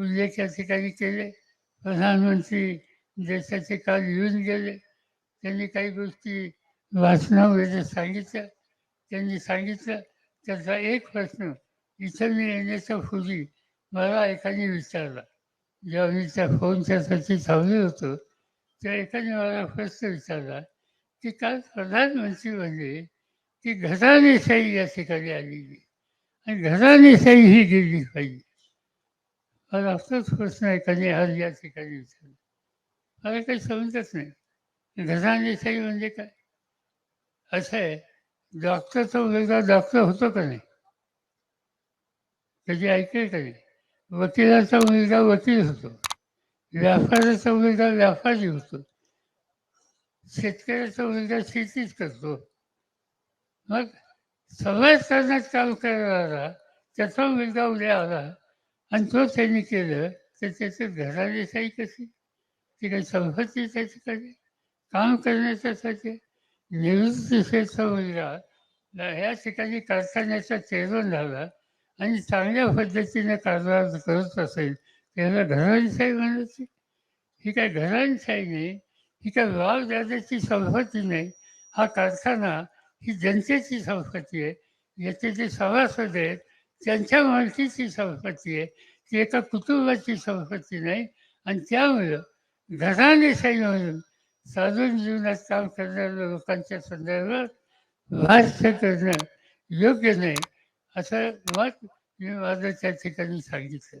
उल्लेख या ठिकाणी केले. प्रधानमंत्री देशाचे काल येऊन गेले. त्यांनी काही गोष्टी वाचनामध्ये सांगितल्या त्यांनी सांगितलं त्याचा एक प्रश्न इथं मी येण्याच्या पूर्वी मला एकाने विचारला. जेव्हा मी त्या फोनच्यासाठी थांबलो होतो त्या एकाने मला प्रश्न विचारला की काल प्रधानमंत्री म्हणले की घराणेशाही या ठिकाणी आलेली आणि घराणेशाही ही गेली पाहिजे. मला आपलाच प्रश्न एकाने आज या ठिकाणी विचारला. मला काही समजत नाही. घराणेशाही म्हणजे काय? असं आहे डॉक्टरचा मुलगा डॉक्टर होतो का नाही? कधी ऐकलं का नाही? वकिलाचा मुलगा वकील होतो. व्यापाराचा मुलगा व्यापारी होतो. शेतकऱ्याचा मुलगा शेतीच करतो. मग समाजकारणात काम करणारा त्याचा मुलगा उद्या आला आणि तो त्यांनी केलं तर त्याचं घराण्याशाही कशी? ती काही संपत्ती त्याच्याकडे काम करण्याच्यासाठी निवृत्तीचा मुलगा ह्या ठिकाणी कारखान्याचा चेअरमन झाला आणि चांगल्या पद्धतीने कारभार करत असेल त्याला घराणीशाही म्हणायची. ही काय घरांशाही नाही ही काय वाव दादाची संपत्ती नाही. हा कारखाना ही जनतेची संपत्ती आहे. याचे जे सभासद आहेत त्यांच्या मालकीची संपत्ती आहे. ती एका कुटुंबाची संपत्ती नाही. आणि त्यामुळं घराणेशाही म्हणून साधून जीवनात काम करणाऱ्या लोकांच्या संदर्भात भाष्य करणं योग्य नाही असं मत मी माझं त्या ठिकाणी सांगितलं.